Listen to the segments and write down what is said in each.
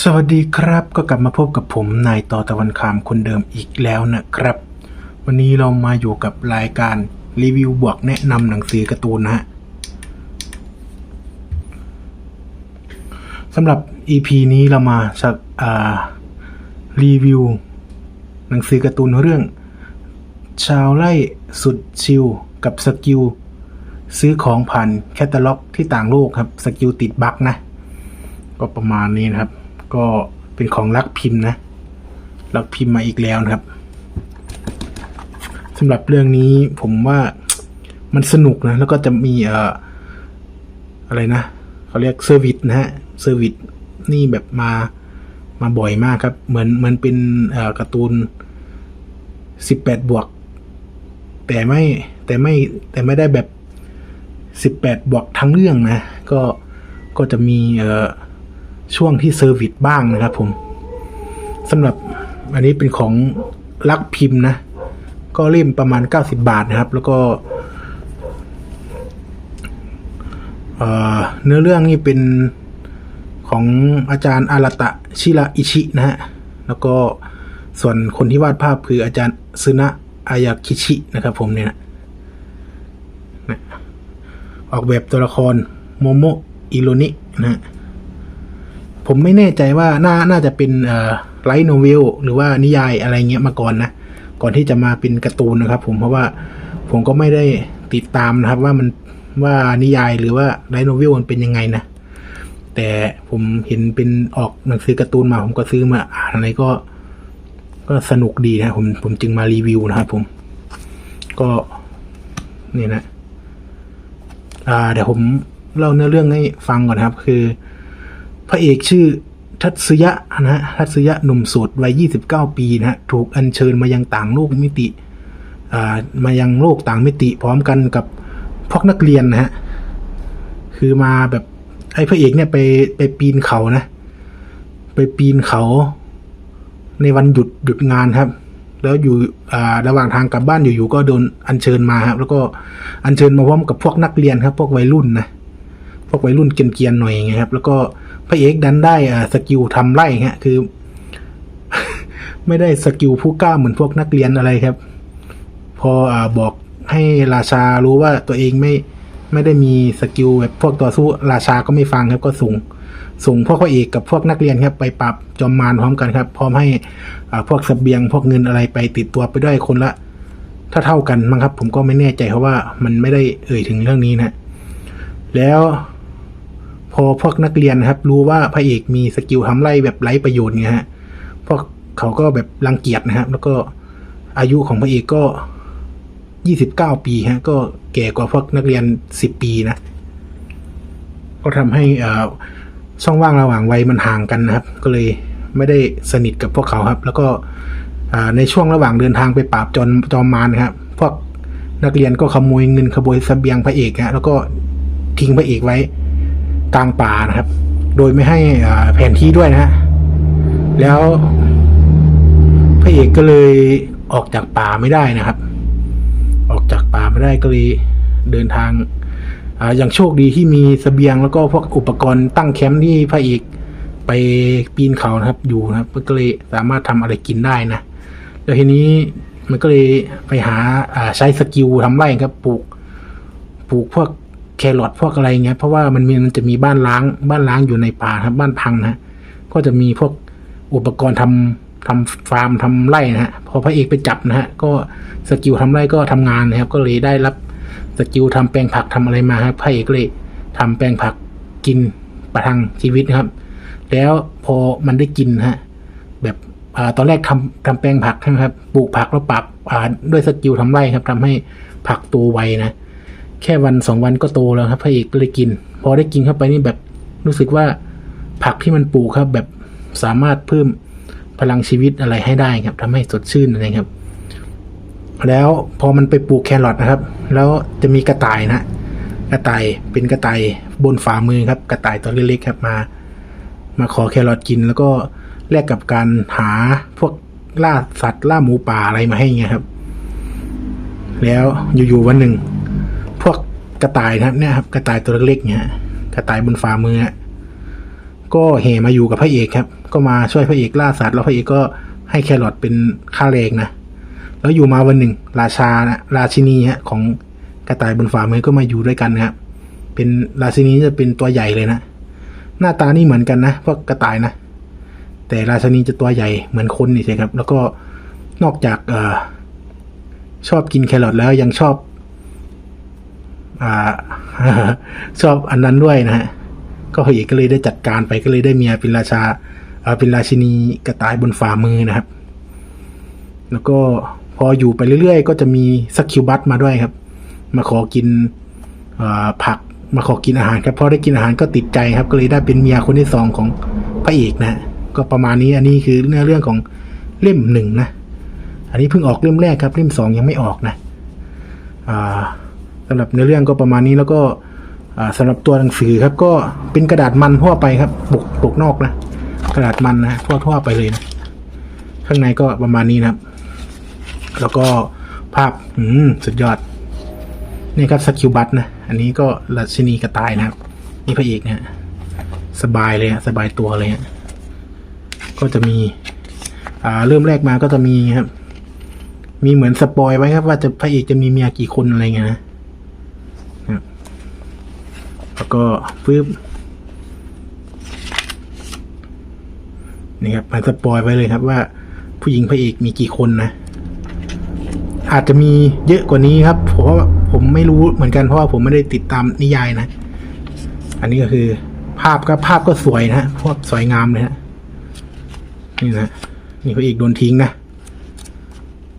สวัสดีครับก็กลับมาพบกับผมนายต่อตะวันคามคนเดิมอีกแล้วนะครับ วันนี้เรามาอยู่กับรายการรีวิวบวกแนะนำหนังสือการ์ตูนนะฮะสำหรับ EP นี้เรามาสักอ่ารีวิว หนังสือการ์ตูนเรื่อง ชาวไร่สุดชิลกับสกิลซื้อของผ่านแคตตาล็อกที่ต่างโลกครับสกิลติดบั๊กนะ ก็ประมาณนี้นะครับ ก็เป็นของลักพิมพ์นะลักพิมพ์มาอีกแล้วนะครับสำหรับเรื่องนี้ผมว่ามันสนุกนะ แล้วก็จะมีเอ่ออะไรนะเขาเรียกเซอร์วิสนะฮะเซอร์วิสนี่แบบมามาบ่อยมากครับ เหมือนเหมือนเป็นเอ่อการ์ตูนสิบแปดบวก แต่ไม่แต่ไม่แต่ไม่ได้แบบสิบแปดบวกทั้งเรื่องนะ ก็ก็จะมีเอ่อ ช่วงที่เซอร์วิสบ้างนะครับผมสำหรับอันนี้เป็นของลักพิมพ์นะ ก็เล่มประมาณ 90 บาทนะครับ แล้วก็เนื้อเรื่องนี่เป็นของอาจารย์อารตะชิระอิชินะฮะ แล้วก็ส่วนคนที่วาดภาพคืออาจารย์ซึนะอายาคิชินะครับผมเนี่ยนะออกแบบตัวละครโมโมอิโรนินะฮะ ผมไม่แน่ใจว่าน่าน่าจะเป็นไลท์โนเวลหรือว่านิยายอะไรเงี้ยมาก่อนนะ ก่อนที่จะมาเป็นการ์ตูนนะครับ ผมเพราะว่าผมก็ไม่ได้ติดตามนะครับว่ามันว่านิยายหรือว่าไลท์โนเวลมันเป็นยังไงนะ แต่ผมเห็นเป็นออกหนังสือการ์ตูนมา ผมก็ซื้อมาอ่านอะไรก็ ก็สนุกดีนะผมผมจึงมารีวิวนะครับผม ก็นี่นะ อ่าเดี๋ยวผมเล่าเนื้อเรื่องให้ฟังก่อนครับ คือ ระเอกชื่อทัตสึยะนะฮะทัตสึยะหนุ่มโสดวัย 29 ปีนะฮะถูกอัญเชิญมายังต่างโลกมิติอ่ามายังโลกต่างมิติ พร้อมกันกับพวกนักเรียนนะฮะคือมาแบบไอ้พระเอกเนี่ยไปไปปีนเขานะ ไปปีนเขา ในวันหยุดหยุดงานครับ แล้วอยู่อ่าระหว่างทางกลับบ้านอยู่ๆก็โดนอัญเชิญมาครับ แล้วก็อัญเชิญมาพร้อมกับพวกนักเรียนครับ พวกวัยรุ่นนะพวกวัยรุ่นเกียนๆหน่อยอย่างครับ แล้วก็ ระเอกดันได้อ่าสกิลทำไร่ฮะคือ ไม่ได้สกิลผู้กล้าเหมือนพวกนักเรียนอะไรครับ พออ่าบอกให้ราชารู้ว่าตัวเองไม่ไม่ได้มีสกิลแบบพวกต่อสู้ราชาก็ไม่ฟังครับก็ส่งส่งพวกพระเอกกับพวกนักเรียนครับ ไปปราบจอมมารพร้อมกันครับ พร้อมให้อ่าพวกเสบียงพวกเงินอะไรไปติดตัวไปด้วยคนละถ้าเท่ากันมั้งครับ ผมก็ไม่แน่ใจเพราะว่ามันไม่ได้เอ่ยถึงเรื่องนี้นะแล้ว พอพวกนักเรียนครับ รู้ว่าพระเอกมีสกิลทำไรแบบไร้ประโยชน์เนี่ยฮะพวกเขาก็แบบรังเกียจนะครับ แล้วก็อายุของพระเอกก็ยี่สิบเก้าปีฮะ ก็แก่กว่าพวกนักเรียนสิบปีนะ ก็ทำให้อ่าช่องว่างระหว่างวัยมันห่างกันนะครับ ก็เลยไม่ได้สนิทกับพวกเขาครับ แล้วก็อ่าในช่วงระหว่างเดินทางไปปราบจอมจอมมารครับ พวกนักเรียนก็ขโมยเงินขโมยเสบียงพระเอกฮะแล้วก็ทิ้งพระเอกไว้ กลางป่านะครับ โดยไม่ให้แผนที่ด้วยนะฮะแล้วพระเอกก็เลยออกจากป่าไม่ได้นะครับ ออกจากป่าไม่ได้ก็เลยเดินทางอย่างโชคดีที่มีเสบียงแล้วก็พวกอุปกรณ์ตั้งแคมป์ที่พระเอกไปปีนเขานะครับ อยู่นะครับก็เลยสามารถทำอะไรกินได้นะแล้วทีนี้มันก็เลยไปหาใช้สกิลทำไร่ครับปลูกปลูกพวก แครอทพวกอะไรเงี้ยเพราะว่ามันมีมันจะมีบ้านล้างบ้านล้างอยู่ในป่าครับบ้านพังนะก็จะมีพวกอุปกรณ์ทำทำฟาร์มทำไร่นะฮะพอพระเอกไปจับนะฮะก็สกิลทำไร่ก็ทำงานนะครับ ก็เลยได้รับสกิลทำแปลงผักทำอะไรมาครับพระเอกเลยทำแปลงผักกินประทังชีวิตนะครับ แล้วพอมันได้กินนะฮะแบบอตอนแรกทำทำแปลงผักใช่ไหมครับปลูกผักแล้วปรับด้วยสกิลทำไร่ครับทำให้ผักโตไวนะ แค่วันสองวันก็โตแล้วครับพระเอกก็เลยกิน พอได้กินเข้าไปนี่แบบรู้สึกว่าผักที่มันปลูกครับแบบสามารถเพิ่มพลังชีวิตอะไรให้ได้ครับทำให้สดชื่นอะไรครับ แล้วพอมันไปปลูกแครอทนะครับ แล้วจะมีกระต่ายนะกระต่ายเป็นกระต่ายบนฝ่ามือครับ กระต่ายตัวเล็กๆครับมา มาขอแครอทกิน แล้วก็แลกกับการหาพวกล่าสัตว์ล่าหมูป่าอะไรมาให้เงี้ยครับ แล้วอยู่ๆวันหนึ่ง กระต่ายนะครับเนี่ยครับกระต่ายตัวเล็กๆเนี่ยฮะกระต่ายบนฝ่ามือก็แห่มาอยู่กับพระเอกครับ ก็มาช่วยพระเอกล่าสัตว์แล้วพระเอกก็ให้แครอทเป็นค่าแรงนะแล้วอยู่มาวันหนึ่ง ราชานะราชินีฮะของกระต่ายบนฝ่ามือก็มาอยู่ด้วยกันนะครับเป็นราชินีจะเป็นตัวใหญ่เลยนะหน้าตานี่เหมือนกันนะพวกกระต่ายนะ แต่ราชินีจะตัวใหญ่เหมือนคนนี่ใช่ครับ แล้วก็นอกจากเออชอบกินแครอทแล้วยังชอบ อ่าชอบอันนั้นด้วยนะฮะก็พระเอกก็เลยได้จัดการไปก็เลยได้เมียเป็นราชาเป็นราชินีกระต่ายบนฝ่ามือนะครับ แล้วก็พออยู่ไปเรื่อยๆ ก็จะมีสักคิวบัตมาด้วยครับ มาขอกินผักมาขอกินอาหารครับพอได้กินอาหารก็ติดใจครับ ก็เลยได้เป็นเมียคนที่สองของพระเอกนะฮะก็ประมาณนี้อันนี้คือเนื้อเรื่องของเล่มหนึ่งนะ อันนี้เพิ่งออกเล่มแรกครับ เล่มสองยังไม่ออกนะอ่า สำหรับเนื้อเรื่องก็ประมาณนี้แล้วก็อ่าสำหรับตัวหนังสือครับก็เป็นกระดาษมันทั่วไปครับปกปกนอกนะ กระดาษมันนะทั่วทั่วไปเลยนะข้างในก็ประมาณนี้นะครับ แล้วก็ภาพอืมสุดยอด นี่ครับสกิลบัตนะ อันนี้ก็ราชินีกระต่ายนะครับ นี่พระเอกนะ สบายเลยฮะสบายตัวเลยฮะก็จะมีอ่าเริ่มแรกมาก็จะมีครับ มีเหมือนสปอยไว้ครับว่าจะพระเอกจะมีเมียกี่คนอะไรเงี้ยนะ แล้วก็ปึ๊บนี่ครับมันสปอยไว้เลยครับว่าผู้หญิงพระเอกมีกี่คนนะ อาจจะมีเยอะกว่านี้ครับ เพราะว่าผมไม่รู้เหมือนกันเพราะว่าผมไม่ได้ติดตามนิยายนะ อันนี้ก็คือ ภาพก็ภาพก็สวยนะฮะพวกสวยงามเลยฮะนี่นะนี่พระเอกโดนทิ้งนะ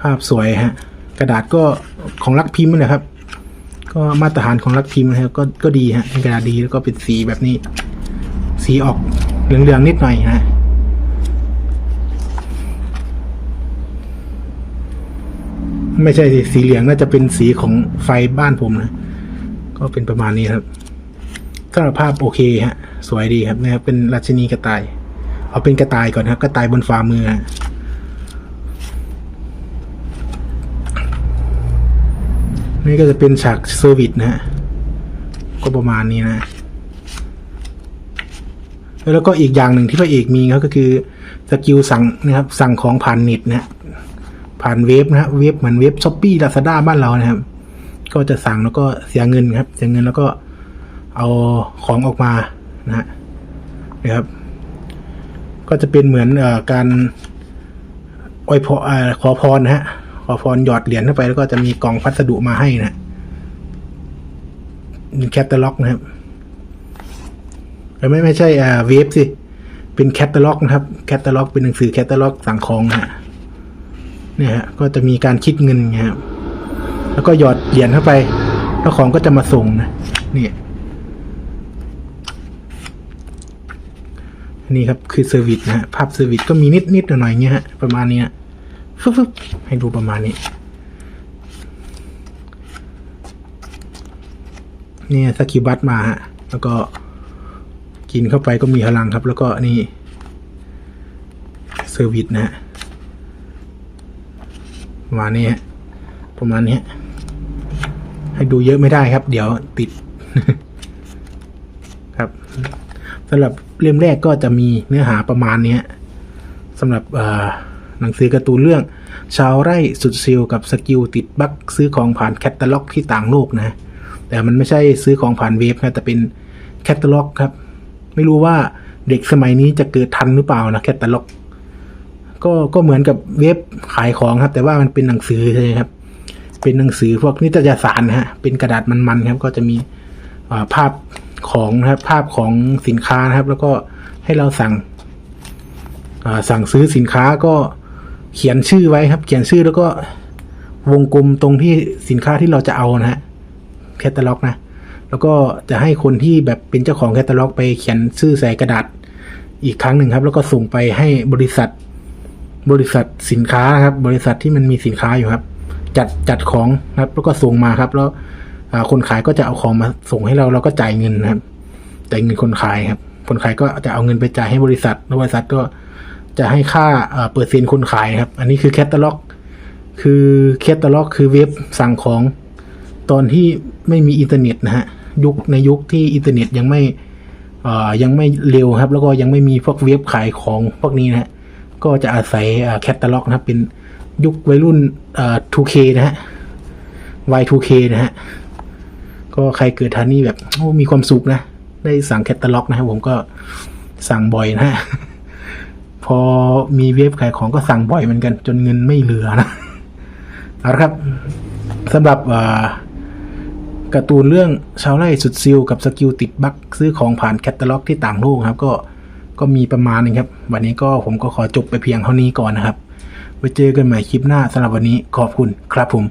ภาพสวยฮะ กระดาษก็ของลักพิมพ์นี่แหละครับ ก็มาตรฐานของลักพิมพ์นะครับก็ก็ดีฮะเป็นกระดาษดีแล้วก็เป็นสีแบบนี้ สีออกเหลืองๆนิดหน่อยฮะไม่ใช่สิสีเหลืองน่าจะเป็นสีของไฟบ้านผมนะ ก็เป็นประมาณนี้ครับสำหรับภาพโอเคฮะ สวยดีครับนะครับเป็นราชินีกระต่าย เอาเป็นกระต่ายก่อนครับ กระต่ายบนฝ่ามือฮะ นี่ก็จะเป็นฉากเซอร์วิสนะฮะก็ประมาณนี้นะแล้วก็อีกอย่างหนึ่งที่พระเอกมีครับก็คือสกิลสั่งนะครับสั่งของผ่านเน็ตนะผ่านเว็บนะฮะเว็บเหมือนเว็บช้อปปี้ลาซาด้าบ้านเรานะครับ ก็จะสั่งแล้วก็เสียเงินครับ เสียเงินแล้วก็เอาของออกมานะฮะนะครับ ก็จะเป็นเหมือนอการอวยพรเอ่อขอพรนะฮะ ขอพรหยอดเหรียญเข้าไปแล้วก็จะมีกล่องพัสดุมาให้นะเป็นแคตตาล็อกนะครับไม่ไม่ใช่อ่าเวฟสิ เป็นแคตตาล็อกนะครับ แคตตาล็อกเป็นหนังสือแคตตาล็อกสั่งของนะฮะเนี่ยฮะก็จะมีการคิดเงินนะฮะแล้วก็หยอดเหรียญเข้าไป แล้วของก็จะมาส่งนะนี่นนี้ครับคือเซอร์วิสนะฮะภาพเซอร์วิสก็มีนิดนิดๆหน่อยๆเงี้ยฮะประมาณเนี้ย ฟึบฟึบให้ดูประมาณนี้ เนี่ยสกิบัตมาฮะ แล้วก็กินเข้าไปก็มีพลังครับ แล้วก็นี่เซอร์วิสนะฮะประมาณนี้ฮะประมาณนี้ให้ดูเยอะไม่ได้ครับ เดี๋ยวติดครับสำหรับเล่มแรกก็จะมีเนื้อหาประมาณนี้สำหรับอ่อ หนังสือการ์ตูนเรื่อง ชาวไร่สุดซิลกับสกิลติดบั๊กซื้อของผ่านแคตตาล็อกที่ต่างโลกนะ แต่มันไม่ใช่ซื้อของผ่านเว็บนะแต่เป็นแคตตาล็อกครับ ไม่รู้ว่าเด็กสมัยนี้จะเกิดทันหรือเปล่านะแคตตาล็อกก็ก็เหมือนกับเว็บขายของครับ แต่ว่ามันเป็นหนังสือใช่ไหมครับ เป็นหนังสือพวกนิตยสารนะฮะเป็นกระดาษมันๆครับ ก็จะมีภาพของนะครับภาพของสินค้านะครับ แล้วก็ให้เราสั่งสั่งซื้อสินค้าก็ เขียนชื่อไว้ครับ เขียนชื่อแล้วก็วงกลมตรงที่สินค้าที่เราจะเอานะฮะแคตตาล็อกนะ แล้วก็จะให้คนที่แบบเป็นเจ้าของแคตตาล็อก ไปเขียนชื่อใส่กระดาษอีกครั้งหนึ่งครับ แล้วก็ส่งไปให้บริษัท บริษัทสินค้าครับ บริษัทที่มันมีสินค้าอยู่ครับ จัดจัดของนะครับ แล้วก็ส่งมาครับ แล้วคนขายก็จะเอาของมาส่งให้เราเราก็จ่ายเงินนะครับจ่ายเงินคนขายครับ คนขายก็จะเอาเงินไปจ่ายให้บริษัทแล้วบริษัทก็ จะให้ค่าเปอร์เซ็นต์คนขายครับ อันนี้คือแคตตาล็อก คือแคตตาล็อก คือเว็บสั่งของตอนที่ไม่มีอินเทอร์เน็ตนะฮะยุคในยุคที่อินเทอร์เน็ตยังไม่ยังไม่เร็วครับ แล้วก็ยังไม่มีพวกเว็บขายของพวกนี้นะฮะก็จะอาศัยแคตตาล็อกนะครับเป็นยุควัยรุ่น 2K นะฮะ Y2K นะฮะ ก็ใครเกิดทันนี่แบบมีความสุขนะ ได้สั่งแคตตาล็อกนะครับผมก็สั่งบ่อยนะฮะ พอมีเว็บขายของก็สั่งบ่อยเหมือนกัน จนเงินไม่เหลือนะเอาละครับสำหรับการ์ตูนเรื่องชาวไร่สุดซิลกับสกิลติดบั๊กซื้อของผ่านแคตตาล็อกที่ต่างโลกครับ ก็ก็มีประมาณนึงครับ วันนี้ก็ผมก็ขอจบไปเพียงเท่านี้ก่อนนะครับไว้เจอกันใหม่คลิปหน้าสำหรับวันนี้ขอบคุณครับผม